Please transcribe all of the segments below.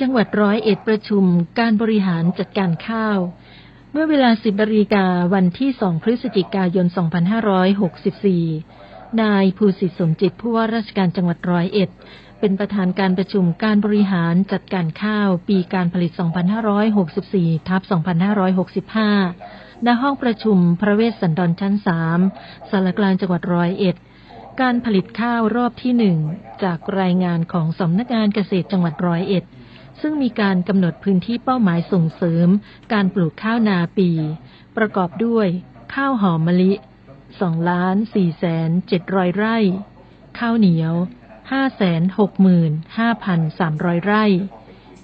จังหวัดร้อยเอ็ดประชุมการบริหารจัดการข้าว เมื่อเวลา10นาฬิกาวันที่2พฤศจิกายน 2564 นายภูสิทธิสมจิตผู้ว่าราชการจังหวัดร้อยเอ็ด เป็นประธานการประชุมการบริหารจัดการข้าว ปีการผลิต 2564 ทับ 2565 ณ ห้องประชุมพระเวสสันดรชั้น 3สารกลางจังหวัดร้อยเอ็ดการผลิตข้าวรอบที่หนึ่งจากรายงานของสำนักงานเกษตรจังหวัดร้อยเอ็ด ซึ่งมีการกำหนดพื้นที่เป้าหมายส่งเสริม การปลูกข้าวนาปี ประกอบด้วย ข้าวหอมมะลิ2ล้าน4แสน700 ไร่ ข้าวเหนียว5แสน65,300 ไร่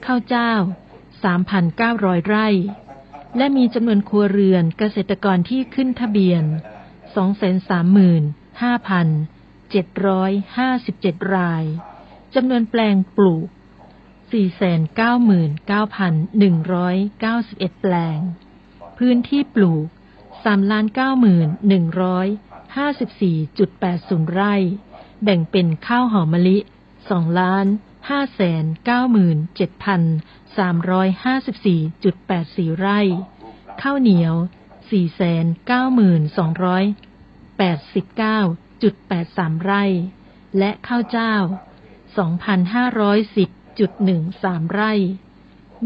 ข้าวเจ้า 3,900 ไร่ และมีจำนวนครัวเรือนเกษตรกรที่ขึ้นทะเบียน 235,757 ราย จำนวนแปลงปลูก 499,191 แปลง พื้นที่ปลูก 3,9154.80 ไร่ แบ่งเป็นข้าวหอมมะลิ2,597,354.84 ไร่ ข้าวเหนียว 4,9289.83 ไร่ และข้าวเจ้า 2,510.13ไร่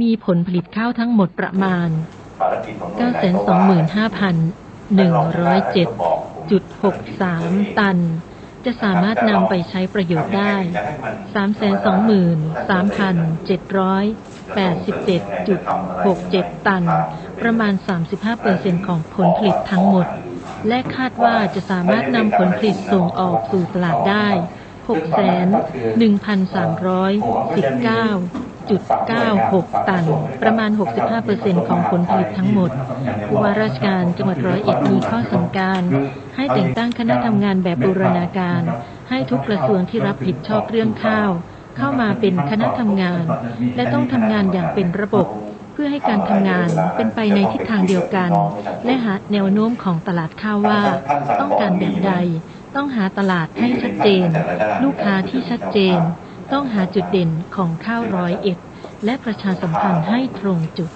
มีผลผลิตข้าวทั้งหมดประมาณ 925,107.63 ตัน จะสามารถนำไปใช้ประโยชน์ได้ 323,387.67 ตัน ประมาณ 35%ของผลผลิตทั้งหมด และคาดว่าจะสามารถนำผลผลิตส่งออกสู่ตลาดได้ 6,1,319.96 ตัน ประมาณ 65%ของผลผลิตทั้งหมดผู้ว่าราชการจังหวัดร้อยเอ็ดมีข้อสั่งการ ให้แต่งตั้งคณะทำงานแบบบูรณาการ ให้ทุกกระทรวงที่รับผิดชอบเรื่องข้าว เข้ามาเป็นคณะทำงาน และต้องทำงานอย่างเป็นระบบเพื่อให้การทำงานเป็นไปในทิศทางเดียวกัน และหาแนวโน้มของตลาดข้าวว่า ต้องการแบบใด ต้องหาตลาดให้ชัดเจน ลูกค้าที่ชัดเจน ต้องหาจุดเด่นของข้าวร้อยเอ็ด และประชาสัมพันธ์ให้ตรงจุด